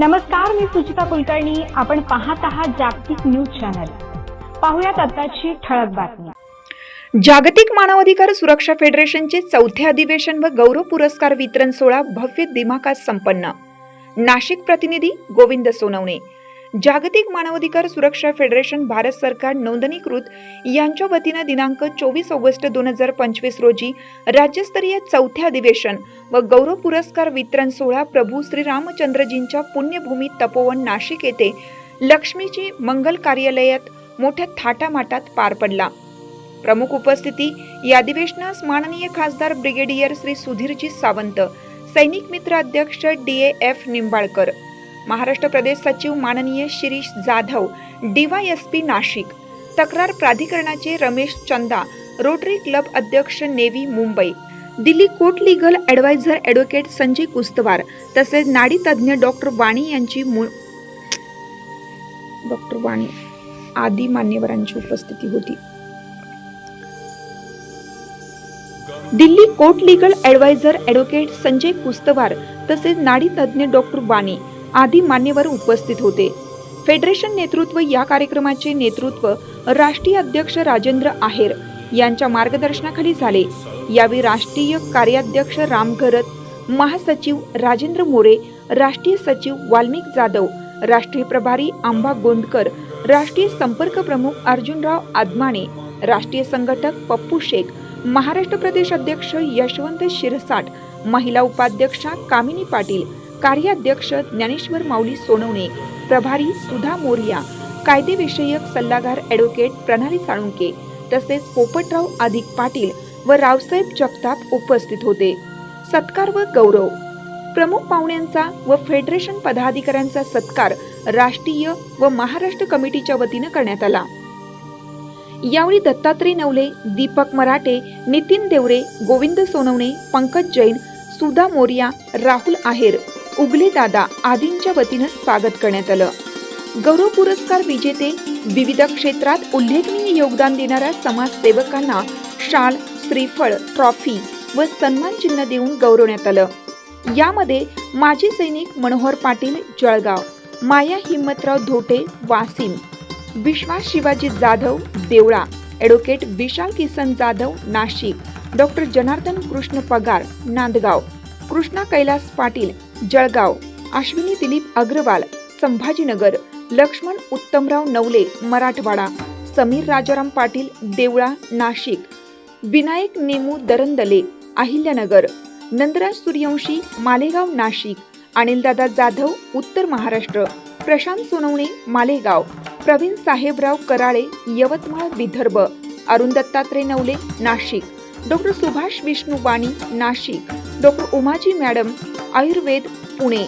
नमस्कार मी सुचिता कुलकर्णी. आपण पाहत आहात जागतिक न्यूज चॅनल. पाहुयात आताची ठळक बातमी. जागतिक मानवाधिकार सुरक्षा फेडरेशनचे चौथे अधिवेशन व गौरव पुरस्कार वितरण सोहळा भव्य दिमाकात संपन्न. नाशिक प्रतिनिधी गोविंद सोनवणे. जागतिक मानवाधिकार सुरक्षा फेडरेशन भारत सरकार नोंदणीकृत यांच्या वतीनं दिनांक चोवीस ऑगस्ट दोन हजार पंचवीस रोजी राज्यस्तरीय चौथे अधिवेशन व गौरव पुरस्कार वितरण सोहळा प्रभू श्री रामचंद्रजींच्या पुण्यभूमी तपोवन नाशिक येथे लक्ष्मीची मंगल कार्यालयात मोठ्या थाटामाटात पार पडला. प्रमुख उपस्थिती या अधिवेशनास माननीय खासदार ब्रिगेडियर श्री सुधीरजी सावंत सैनिक मित्र अध्यक्ष डी एफ निंबाळकर. महाराष्ट्र प्रदेश सचिव माननीय शिरीष जाधव डीवायएसपी नाशिक. तक्रार प्राधिकरणाचे रमेश चंदा रोटरी क्लब अध्यक्ष navy Mumbai. Delhi court legal adviser advocate Sanjay Kustwar तसेच नाडी तज्ज्ञ डॉक्टर वाणी यांची मु डॉक्टर वाणी आदी मान्यवरांची उपस्थिती होती. Delhi court legal adviser advocate Sanjay Kustwar तसेच नाडी तज्ज्ञ डॉक्टर वाणी आदी मान्यवर उपस्थित होते. फेडरेशन नेतृत्व या कार्यक्रमाचे नेतृत्व राष्ट्रीय अध्यक्ष राजेंद्र आहेर यांच्या मार्गदर्शनाखाली झाले. यावेळी राष्ट्रीय कार्याध्यक्ष राम घरत महासचिव राजेंद्र मोरे राष्ट्रीय सचिव वाल्मिक जाधव राष्ट्रीय प्रभारी आंबा गोंदकर राष्ट्रीय संपर्क प्रमुख अर्जुनराव आदमाणे राष्ट्रीय संघटक पप्पू शेख महाराष्ट्र प्रदेश अध्यक्ष यशवंत शिरसाट महिला उपाध्यक्षा कामिनी पाटील कार्याध्यक्ष ज्ञानेश्वर माऊली सोनवणे प्रभारी सुधा मोरिया कायदेविषयक सल्लागार ॲडव्होकेट प्रणाली साळुंके तसेच पोपटराव अधिक पाटील व रावसाहेब जगताप उपस्थित होते. सत्कार व गौरव. प्रमुख पाहुण्यांचा व फेडरेशन पदाधिकाऱ्यांचा सत्कार राष्ट्रीय व महाराष्ट्र कमिटीच्या वतीनं करण्यात आला. यावेळी दत्तात्रय नवले दीपक मराठे नितीन देवरे गोविंद सोनवणे पंकज जैन सुधा मोरिया राहुल आहेर उगले दादा आदींच्या वतीनं स्वागत करण्यात आलं. गौरव पुरस्कार विजेते विविध क्षेत्रात उल्लेखनीय योगदान देणाऱ्या समाजसेवकांना शाल श्रीफळ ट्रॉफी व सन्मान चिन्ह देऊन गौरवण्यात आलं. यामध्ये माजी सैनिक Manohar Patil Jalgaon Maya Himmatrao Dhote Wasim Vishwas Shivaji Jadhav Deola advocate Vishal Kisan Jadhav Nashik doctor Janardan Krishna Pagar Nandgaon Krishna Kailas Patil Jalgaon Ashwini Dilip Agarwal Sambhajinagar Laxman Uttamrao Navale Marathwada Sameer Rajaram Patil Deola Nashik Vinayak नेमू Darandale Ahilyanagar Nandraj Suryavanshi Malegaon Nashik Anildada Jadhav Uttar Maharashtra Prashant Sonawane Malegaon Pravin Sahebrao Karale Yavatmal Vidarbha Arun Dattatray Navale Nashik doctor Subhash Vishnu Wani Nashik doctor Umaji madam Ayurved Pune.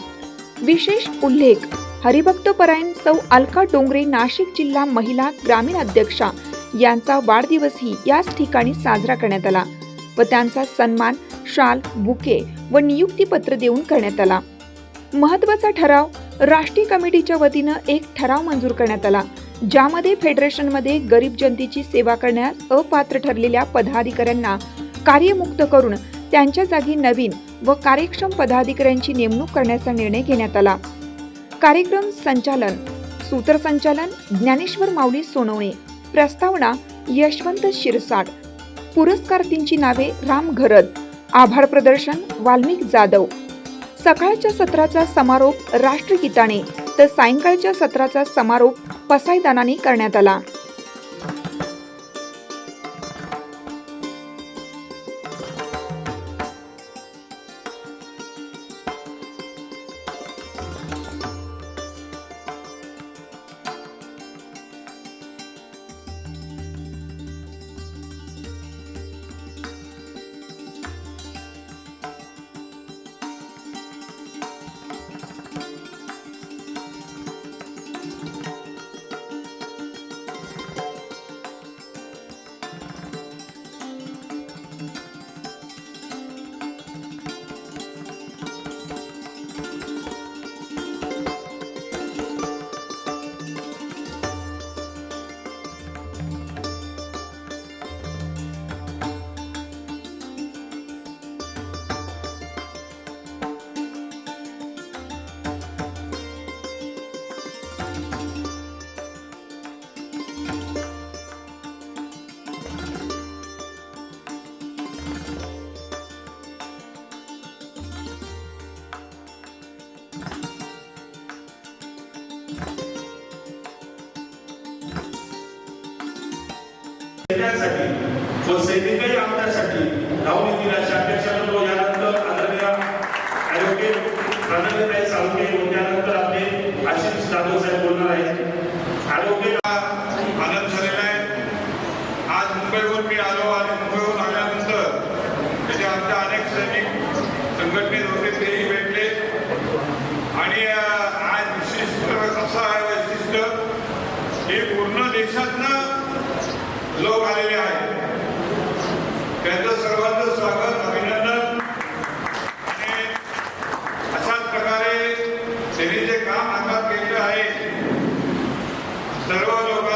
विशेष उल्लेख हरिभक्त परायण सौ अलका डोंगरे नाशिक जिल्हा महिला ग्रामीण अध्यक्षा यांचा वाढदिवसही याच ठिकाणी साजरा करण्यात आला व त्यांचा सन्मान शाल बुके व नियुक्तीपत्र देऊन करण्यात आला. महत्त्वाचा ठराव राष्ट्रीय कमिटीच्या वतीनं एक ठराव मंजूर करण्यात आला ज्यामध्ये फेडरेशनमध्ये गरीब जनतेची सेवा करण्यास अपात्र ठरलेल्या पदाधिकाऱ्यांना कार्यमुक्त करून त्यांच्या जागी नवीन व कार्यक्षम पदाधिकाऱ्यांची नेमणूक करण्याचा निर्णय घेण्यात आला. कार्यक्रम संचालन सूत्रसंचालन ज्ञानेश्वर माऊली सोनवणे प्रस्तावना यशवंत शिरसाट पुरस्कारार्थींची नावे राम घरत आभार प्रदर्शन वाल्मिक जाधव. सकाळच्या सत्राचा समारोप राष्ट्रगीताने तर सायंकाळच्या सत्राचा समारोप पसायदानाने करण्यात आला. एकही आमदारसाठी राहून येतील अशा अपेक्षा करतो यानंतर आदरणीय ॲडव्होकेट आनंदीताई साळुंके त्यानंतर आपले आशिष जाधव साहेब बोलणार आहेत. आरोग्य त्यांनी जे काम आता घेतलं आहे. सर्व लोक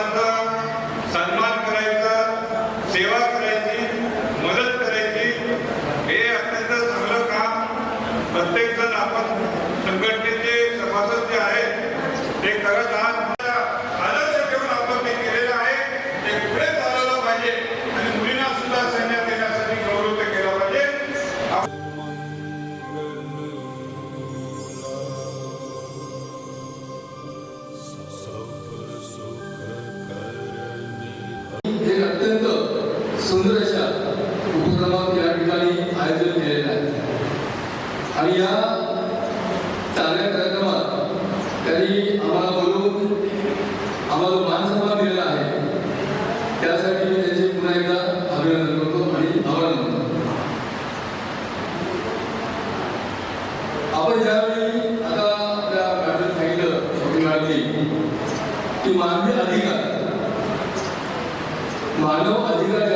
सुंदर अशा उपक्रमात या ठिकाणी आयोजन केलेलं आहे. आणि या चांगल्या कार्यक्रमात त्यांनी आम्हाला बोलून आम्हाला मानसन्मान दिलेला आहे त्यासाठी मी त्यांचे पुन्हा एकदा अभिनंदन करतो आणि आभार मानतो आपण ज्यावेळी आता आपल्या राज्यात सांगितलं की मानवी अधिकार मानव अधिकार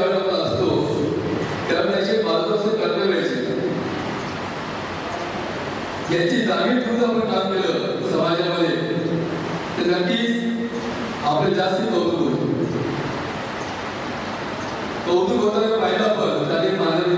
याची जाणीव ठेवून आपण काम केलं समाजामध्ये. तर नक्कीच आपले जास्ती कौतुक होतो कौतुक होताना पाहिलं आपण त्याने मानवी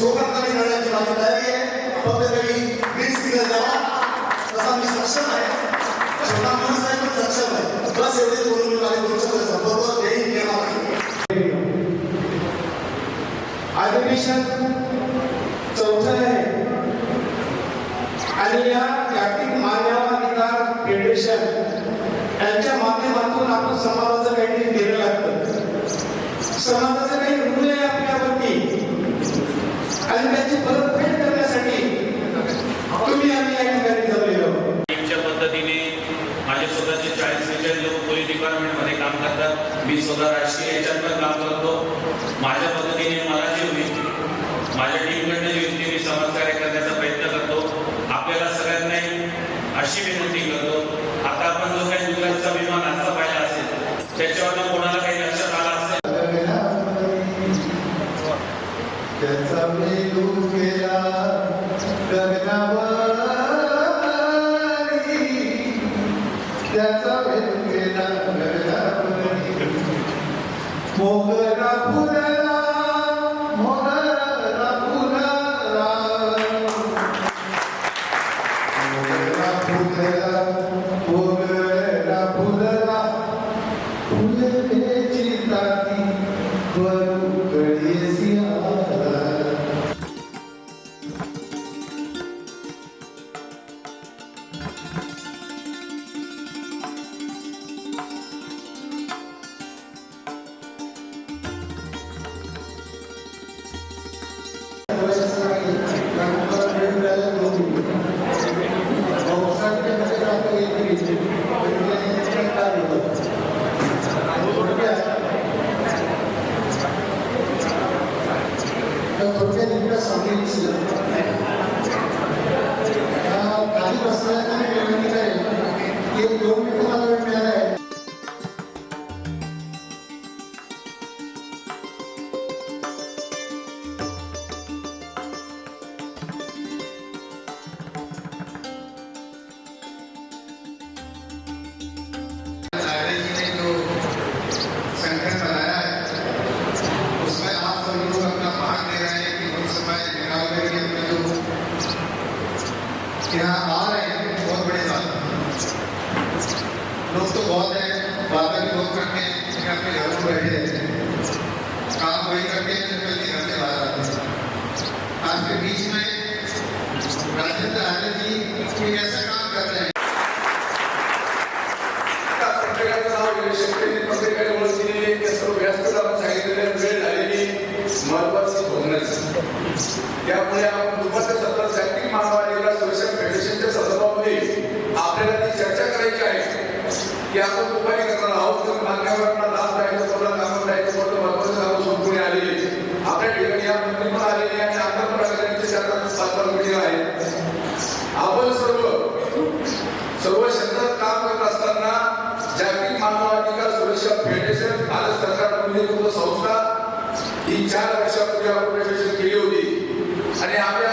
शोभनकारी करण्याची माझी तयारी आहे? फक्त तरी ग्रीन सिग्नल द्यावा तसा मी सक्षम आहे. छोटा माणूस आहे पण सक्षम आहे. बस एवढे दोन मिनिट आले तुमच्याकडे संपर्क देईन अधिवेशन चौथं आहे. आणि या जागतिक मानवाधिकार फेडरेशन यांच्या माध्यमातून आपण समाजाचं काहीतरी केलं लागतं. समाज माझ्या पद्धतीने मला जे होईल. माझ्या Pogara pura. लोग तो बहुत हैं, बातें भी बहुत करते हैं अपने घरों में बैठे रहते हैं। काम वही करते हैं अपने घर से बाहर आते हैं। आज के बीच में राजेंद्र आनंद जी कोई ऐसा काम कर रहे हैं। की आपण दुपारी करणार आहोत तर मान्यवरांना लाभ द्यायचं कोणाला कामं द्यायचं कोणतं महत्वाचं काम संपूर्ण आलेले आपल्या ठिकाणी या मंत्री पण आलेले आणि आमदार पण आलेले त्यांचे चार पाच पाच मीटिंग आहेत आपण सर्व सर्व क्षेत्रात काम करत असताना जागतिक मानवाधिकार सुरक्षा फेडरेशन भारत सरकार म्हणजे नोंदणीकृत संस्था ही चार वर्षापूर्वी आपण केली होती. आणि आपल्या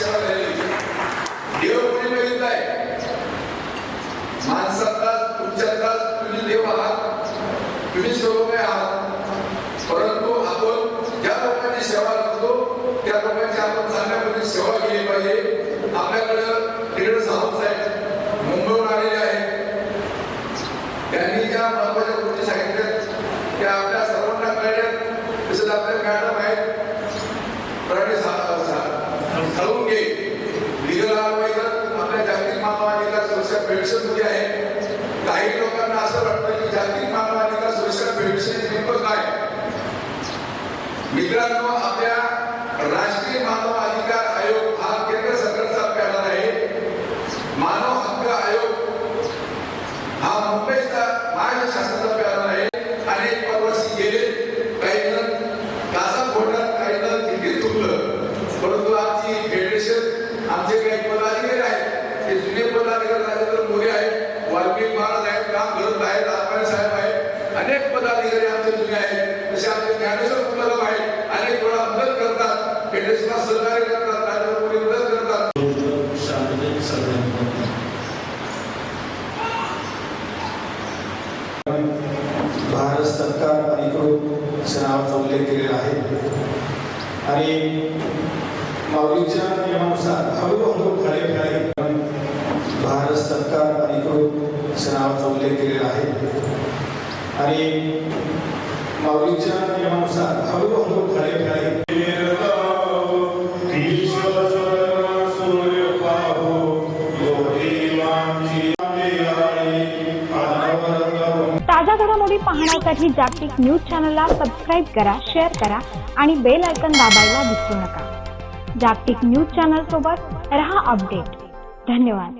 Sure. फेडरेशनमध्ये आहे. काही लोकांना असं वाटतं की जागतिक मानवाधिकार सुरक्षा फेडरेशन नेमकं काय? मित्रांनो आपल्या राष्ट्रीय मानव अधिकार आयोग हा केंद्र सरकारचा पॅनल आहे. मानव हक्क आयोग हा मुंबईचा महाराष्ट्र शासनाचा पॅनल आहे अनेक प्रवासी गेले काही जण तासा फोडण्यात काही जण तिकीट तुटलं परंतु आमची फेडरेशन आमचे काही पदाधिकारी आहेत ते जुने पदाधिकारी राजेंद्र मोरे आहेत वाल्मिक महाराज आहेत काम करत आहेत आत्माने साहेब आहेत अनेक पदाधिकारी आमचे जुने आहेत तसे आमचे ज्ञानेश्वर कुलाम आहेत अनेक वेळा मदत करतात फेडरेशनला सहकार्य करतात राजेंद्र मोरे मदत करतात भारत सरकार अधिकृत सणावाचा उल्लेख केलेला आहे आणि माऊलीच्या नियमानुसार हळूहळू फळे फळे भारत सरकार अधिकृत उल्लेख केलेला आहे. आणि माऊलीच्या नियमानुसार हळूहळू फळे फळे ताज्या घडामोडी पाहण्यासाठी जागतिक न्यूज चॅनलला सबस्क्राईब करा शेअर करा आणि बेल आयकन दाबायला विसरू नका. जागतिक न्यूज चॅनल सोबत रहा अपडेट. धन्यवाद.